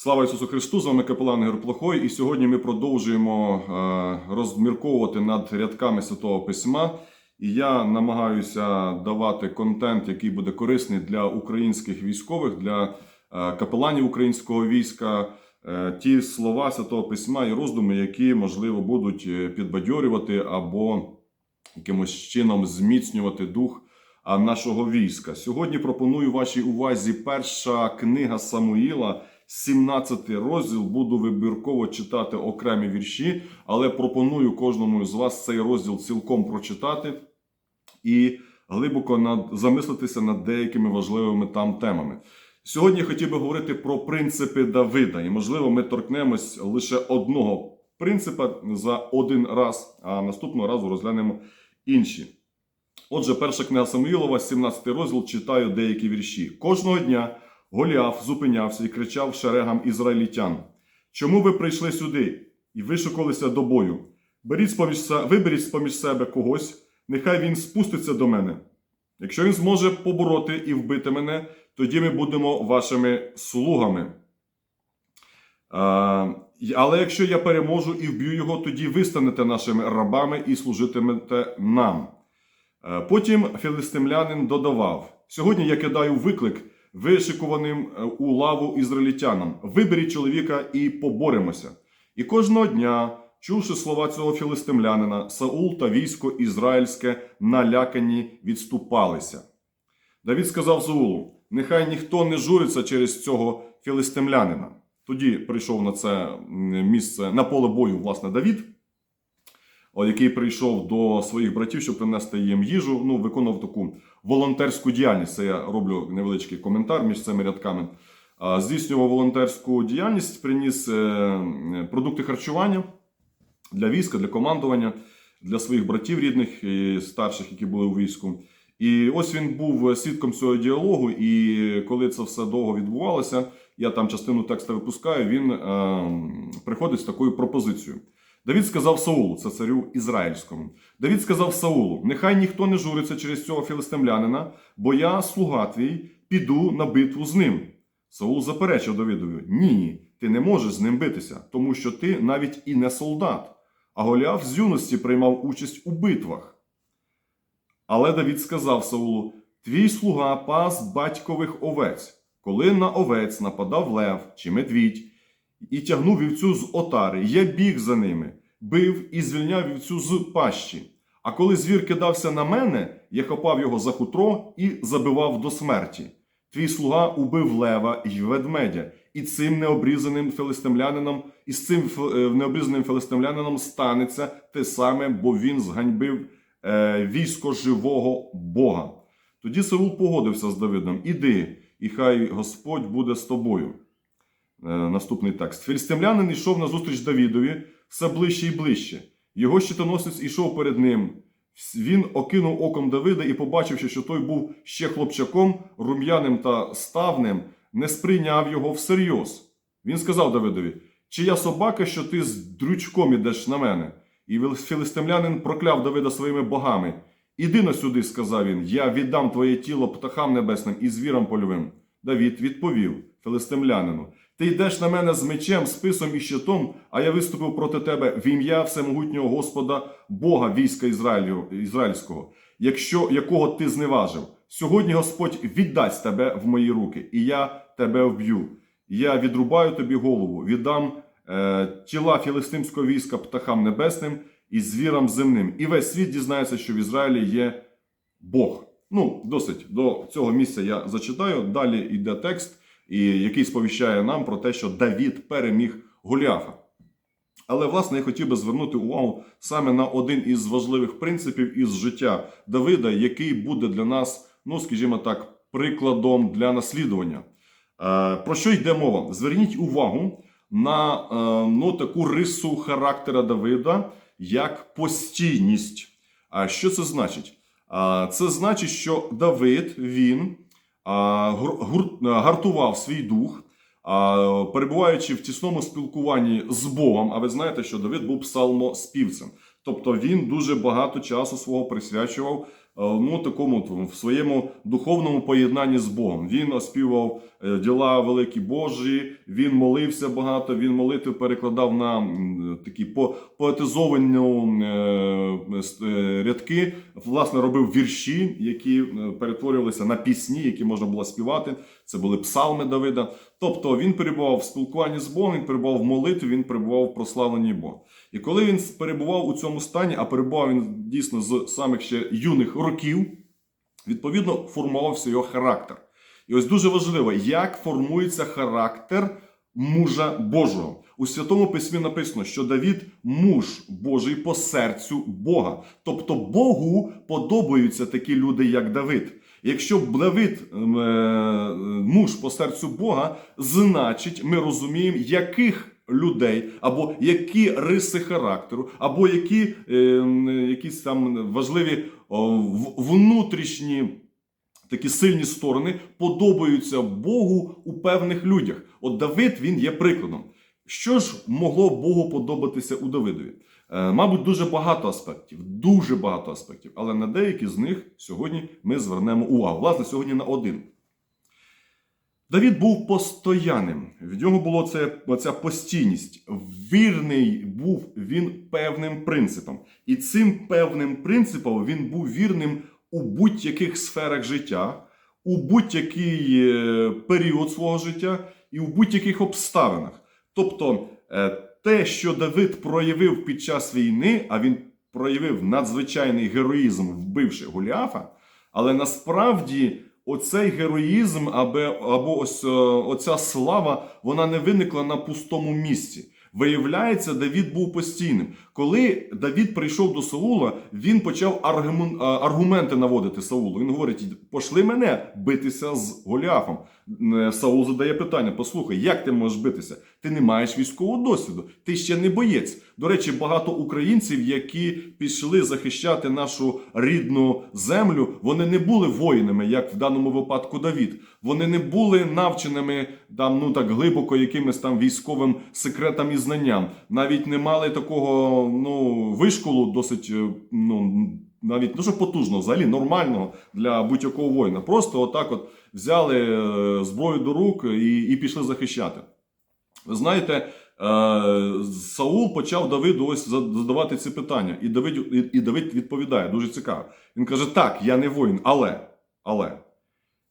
Слава Ісусу Христу! З вами капелан Ігор Плохой. І сьогодні ми продовжуємо е, розмірковувати над рядками Святого Письма. І я намагаюся давати контент, який буде корисний для українських військових, для е, капеланів українського війська. Е, Ті слова Святого Письма і роздуми, які можливо будуть підбадьорювати або якимось чином зміцнювати дух нашого війська. Сьогодні пропоную вашій увазі перша книга Самуїла, 17 розділ. Буду вибірково читати окремі вірші, але пропоную кожному з вас цей розділ цілком прочитати і глибоко над, замислитися над деякими важливими там темами. Сьогодні я хотів би говорити про принципи Давида, і можливо, ми торкнемось лише одного принципа за один раз, а наступного разу розглянемо інші. Отже, перша книга Самуїлова, 17 розділ, читаю деякі вірші. Кожного дня Голіаф зупинявся і кричав шерегам ізраїльтян: Чому ви прийшли сюди і вишукалися до бою? Виберіть з-поміж себе когось, нехай він спуститься до мене. Якщо він зможе побороти і вбити мене, тоді ми будемо вашими слугами. А, але якщо я переможу і вб'ю його, тоді ви станете нашими рабами і служитимете нам. Е, Потім філистимлянин додавав: Сьогодні я кидаю виклик вишикуваним е, у лаву ізраїльтянам. Виберіть чоловіка і поборемося. І кожного дня, чувши слова цього філистимлянина, Саул та військо ізраїльське налякані відступалися. Давід сказав Саулу: Нехай ніхто не журиться через цього філистимлянина. Тоді прийшов на це місце на поле бою, власне, Давід який прийшов до своїх братів, щоб принести їм їжу. Ну, виконував таку волонтерську діяльність. Це я роблю невеличкий коментар між цими рядками. Здійснював волонтерську діяльність, приніс е, продукти харчування для війська, для командування, для своїх братів рідних і старших, які були у війську. І ось він був свідком цього діалогу, і коли це все довго відбувалося, я там частину тексту випускаю, він е, приходить з такою пропозицією. Давід сказав Саулу, це царю ізраїльському. Давід сказав Саулу: Нехай ніхто не журиться через цього філистимлянина, бо я, слуга твій, піду на битву з ним. Саул заперечив Давидові: Ні, ні, ти не можеш з ним битися, тому що ти навіть і не солдат. А Голіаф з юності приймав участь у битвах. Але Давід сказав Саулу: Твій слуга пас батькових овець, коли на овець нападав лев чи медвідь, і тягнув вівцю з отари. Я біг за ними, бив і звільняв вівцю з пащі. А коли звір кидався на мене, я хапав його за хутро і забивав до смерті. Твій слуга убив лева й ведмедя, і цим необрізаним филистимлянином, і з цим е, необрізаним филистимлянином станеться те саме, бо він зганьбив е, військо живого Бога. Тоді Саул погодився з Давидом: Іди, і хай Господь буде з тобою. Е, Наступний текст. Філістимлянин йшов назустріч Давідові все ближче і ближче. Його щитоносець ішов перед ним. Він окинув оком Давида і, побачивши, що той був ще хлопчаком, рум'яним та ставним, не сприйняв його всерйоз. Він сказав Давидові: Чи я собака, що ти з дрючком ідеш на мене? І філистимлянин прокляв Давида своїми богами. Іди на сюди, сказав він, я віддам твоє тіло птахам небесним і звірам польовим. Давід відповів филистимлянину: Ти йдеш на мене з мечем, списом і щитом, а я виступив проти тебе в ім'я всемогутнього Господа, Бога війська Ізраїлю, ізраїльського, якщо, якого ти зневажив. Сьогодні Господь віддасть тебе в мої руки, і я тебе вб'ю. Я відрубаю тобі голову, віддам е, тіла філистимського війська птахам небесним і звірам земним. І весь світ дізнається, що в Ізраїлі є Бог. Ну, досить до цього місця я зачитаю. Далі йде текст, і який сповіщає нам про те, що Давід переміг Голіафа. Але, власне, я хотів би звернути увагу саме на один із важливих принципів із життя Давида, який буде для нас, ну скажімо так, прикладом для наслідування. Е, Про що йде мова? Зверніть увагу на е, ну, таку рису характера Давида як постійність. А що це значить? Це значить, що Давид він гартував свій дух, перебуваючи в тісному спілкуванні з Богом. А ви знаєте, що Давид був псалмоспівцем. Тобто він дуже багато часу свого присвячував ну, такому в своєму духовному поєднанні з Богом. Він оспівав е, діла великі Божі, він молився багато, він молитви перекладав на такі по, поетизовані е, е, рядки, власне, робив вірші, які е, перетворювалися на пісні, які можна було співати. Це були псалми Давида. Тобто він перебував в спілкуванні з Богом, він перебував в молитві, він перебував в прославленні Бога. І коли він перебував у цьому стані, а перебував він дійсно з самих ще юних років, відповідно формувався його характер. І ось дуже важливо, як формується характер мужа Божого. У Святому Письмі написано, що Давід муж Божий по серцю Бога. Тобто Богу подобаються такі люди, як Давид. Якщо Давид ем, е, муж по серцю Бога, значить ми розуміємо, яких людей, або які риси характеру, або які е, якісь там важливі внутрішні такі сильні сторони подобаються Богу у певних людях. От Давид він є прикладом. Що ж могло Богу подобатися у Давидові? Е, Мабуть, дуже багато аспектів, дуже багато аспектів, але на деякі з них сьогодні ми звернемо увагу. Власне, сьогодні на один. Давід був постоянним. В нього було це, оця постійність. Вірний був він певним принципам. І цим певним принципом він був вірним у будь-яких сферах життя, у будь-який е, період свого життя і у будь-яких обставинах. Тобто, е, те, що Давид проявив під час війни, а він проявив надзвичайний героїзм, вбивши Голіафа, але насправді оцей героїзм або, або ось е, оця слава, вона не виникла на пустому місці. Виявляється, Давід був постійним. Коли Давід прийшов до Саула, він почав аргумент, аргументи наводити Саулу. Він говорить: пошли мене битися з Голіафом. Е, Саул задає питання: послухай, як ти можеш битися? Ти не маєш військового досвіду, ти ще не боєць. До речі, багато українців, які пішли захищати нашу рідну землю, вони не були воїнами, як в даному випадку Давід. Вони не були навченими там, ну так глибоко якимось там військовим секретам і знанням. Навіть не мали такого ну вишколу досить е, ну. Навіть що потужного, взагалі нормального для будь-якого воїна. Просто отак от взяли е, зброю до рук і, і пішли захищати. Ви знаєте, е, Саул почав Давиду ось задавати ці питання, і Давид, і, Давид відповідає дуже цікаво. Він каже: Так, я не воїн, але, але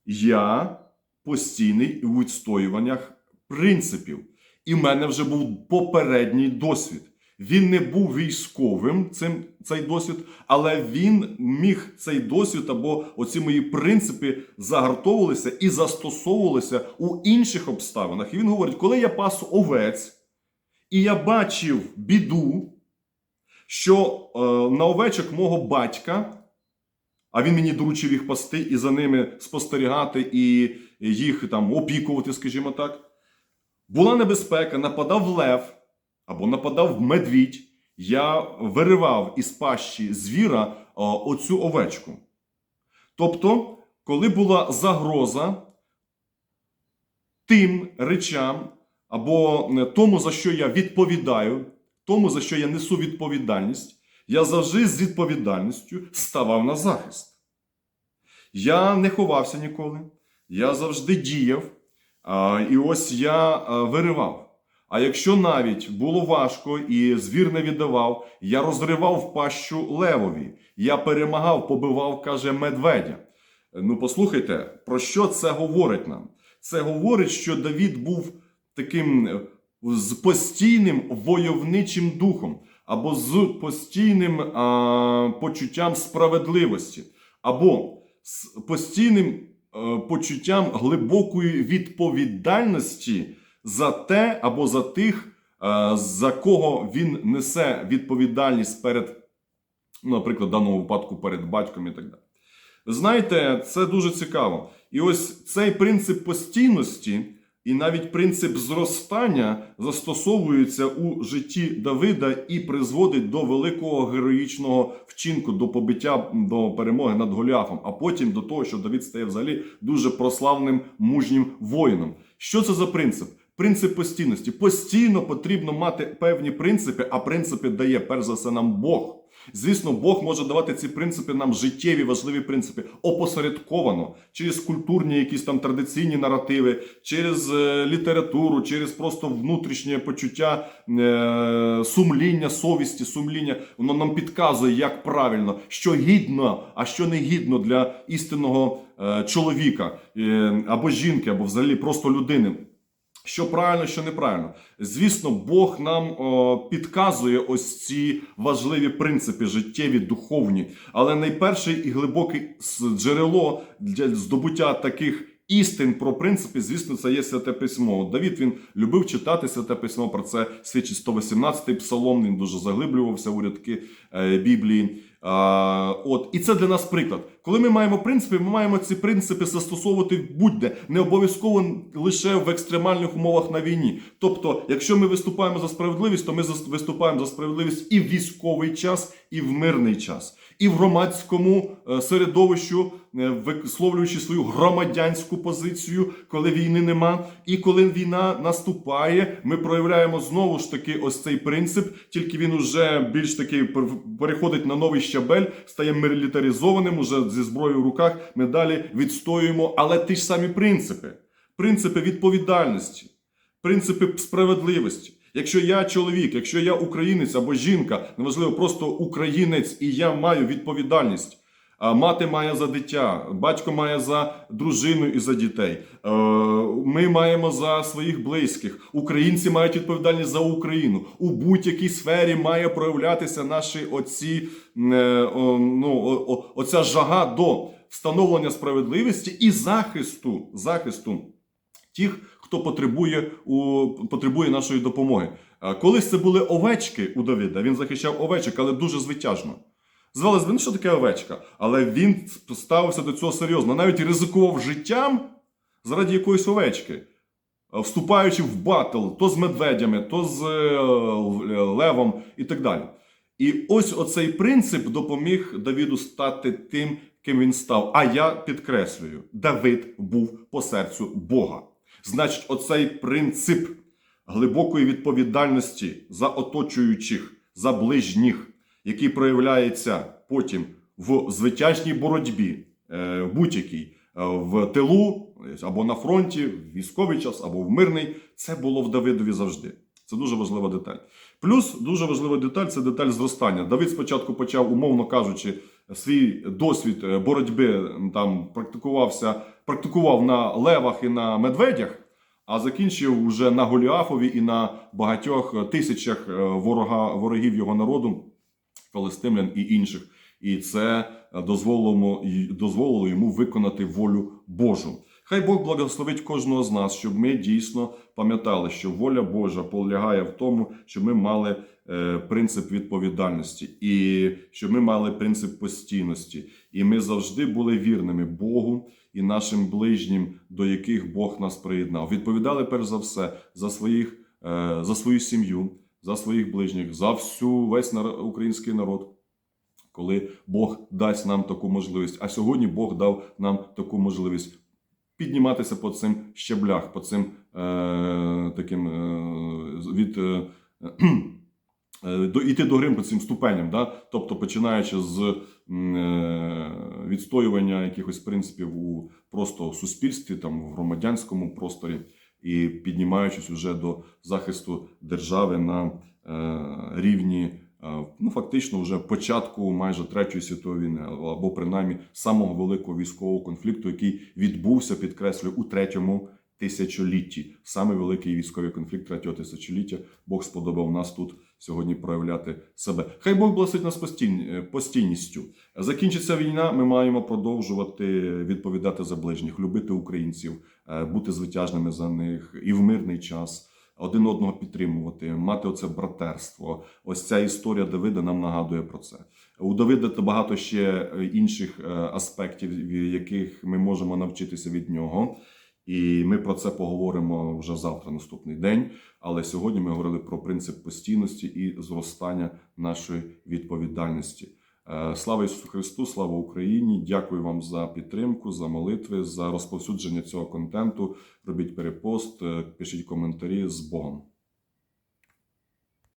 я постійний у відстоюваннях принципів, і в мене вже був попередній досвід. Він не був військовим цим цей досвід, але він міг цей досвід або оці мої принципи загартовувалися і застосовувалися у інших обставинах. І він говорить: коли я пас овець, і я бачив біду, що е, на овечок мого батька, а він мені доручив їх пасти і за ними спостерігати, і їх там опікувати, скажімо так, була небезпека, нападав лев або нападав медвідь, я виривав із пащі звіра оцю овечку. Тобто, коли була загроза тим речам, або е, тому, за що я відповідаю, тому, за що я несу відповідальність, я завжди з відповідальністю ставав на захист. Я не ховався ніколи, я завжди діяв, і ось я виривав. А якщо навіть було важко і звір не віддавав, я розривав пащу левові, я перемагав, побивав, каже, медведя. Ну, послухайте, про що це говорить нам? Це говорить, що Давід був таким е, з постійним войовничим духом, або з постійним а, почуттям справедливості, або з постійним е, почуттям глибокої відповідальності за те або за тих, е, за кого він несе відповідальність перед, ну, наприклад, в даному випадку перед батьком і так далі. Знаєте, це дуже цікаво. І ось цей принцип постійності і навіть принцип зростання застосовується у житті Давида і призводить до великого героїчного вчинку, до побиття до перемоги над Голіафом, а потім до того, що Давид стає взагалі дуже прославним мужнім воїном. Що це за принцип? Принцип постійності. Постійно потрібно мати певні принципи, а принципи дає перш за все нам Бог. Звісно, Бог може давати ці принципи нам життєві, важливі принципи, опосередковано через культурні якісь там традиційні наративи, через е, літературу, через просто внутрішнє почуття е, сумління, совісті, сумління. Воно нам підказує, як правильно, що гідно, а що не гідно для істинного е, чоловіка е, або жінки, або взагалі просто людини. Що правильно, що неправильно. Звісно, Бог нам о, підказує ось ці важливі принципи, життєві, духовні. Але найперше і глибоке джерело для здобуття таких істин про принципи, звісно, це є святе письмо. Давід він любив читати святе письмо. Про це свідчить 118-й псалом. Він дуже заглиблювався у рядки е, Біблії. От, і це для нас приклад. Коли ми маємо принципи, ми маємо ці принципи застосовувати будь-де, не обов'язково лише в екстремальних умовах на війні. Тобто, якщо ми виступаємо за справедливість, то ми виступаємо за справедливість і в військовий час, і в мирний час, і в громадському е, середовищу, е, висловлюючи свою громадянську позицію, коли війни нема, і коли війна наступає, ми проявляємо знову ж таки ось цей принцип, тільки він уже більш таки переходить на новий щабель, стає мілітаризованим, уже зі зброєю в руках. Ми далі відстоюємо, але ті ж самі принципи, принципи відповідальності, принципи справедливості. Якщо я чоловік, якщо я українець або жінка, неважливо, просто українець, і я маю відповідальність. Мати має за дитя, батько має за дружину і за дітей. Е, Ми маємо за своїх близьких. Українці мають відповідальність за Україну. У будь-якій сфері має проявлятися наші оці, е, ну, оця жага до встановлення справедливості і захисту, захисту тих, хто потребує, у, потребує нашої допомоги. Е, Колись це були овечки у Давида. Він захищав овечок, але дуже звитяжно. Звалось би, ну що таке овечка? Але він ставився до цього серйозно. Навіть ризикував життям заради якоїсь овечки, е, вступаючи в батл то з медведями, то з е, левом і так далі. І ось оцей принцип допоміг Давіду стати тим, ким він став. А я підкреслюю: Давид був по серцю Бога. Значить, оцей принцип глибокої відповідальності за оточуючих, за ближніх, який проявляється потім в звитяжній боротьбі, е, в будь-якій, е, в тилу або на фронті, в військовий час, або в мирний, це було в Давидові завжди. Це дуже важлива деталь. Плюс дуже важлива деталь це деталь зростання. Давид спочатку почав, умовно кажучи, свій досвід е, боротьби там практикувався, практикував на левах і на медведях, а закінчив вже на Голіафові і на багатьох тисячах е, ворога, ворогів його народу, фалестимлян і інших. І це дозволило, дозволило йому виконати волю Божу. Хай Бог благословить кожного з нас, щоб ми дійсно пам'ятали, що воля Божа полягає в тому, щоб ми мали е, принцип відповідальності, і щоб ми мали принцип постійності, і ми завжди були вірними Богу і нашим ближнім, до яких Бог нас приєднав. Відповідали перш за все за своїх, е, за свою сім'ю, за своїх ближніх, за всю весь український народ коли Бог дасть нам таку можливість. А сьогодні Бог дав нам таку можливість підніматися по цим щеблях, по цим е, таким е, від. Е, е, до, іти до грим по цим ступеням, да? тобто починаючи з е, відстоювання якихось принципів у просто суспільстві, там в громадянському просторі, і піднімаючись уже до захисту держави на е, рівні ну, фактично вже початку майже Третьої світової війни, або принаймні самого великого військового конфлікту, який відбувся, підкреслюю, у третьому тисячолітті. Саме великий військовий конфлікт третього тисячоліття. Бог сподобав нас тут сьогодні проявляти себе. Хай Бог благословить нас е, постійністю. Закінчиться війна. Ми маємо продовжувати відповідати за ближніх, любити українців, е, бути звитяжними за них і в мирний час. Один одного підтримувати, мати оце братерство. Ось ця історія Давида нам нагадує про це. У Давида багато ще е, інших е, аспектів, яких ми можемо навчитися від нього. І ми про це поговоримо вже завтра, наступний день. Але сьогодні ми говорили про принцип постійності і зростання нашої відповідальності. Е, Слава Ісусу Христу, слава Україні! Дякую вам за підтримку, за молитви, за розповсюдження цього контенту. Робіть перепост, е, пишіть коментарі з Богом.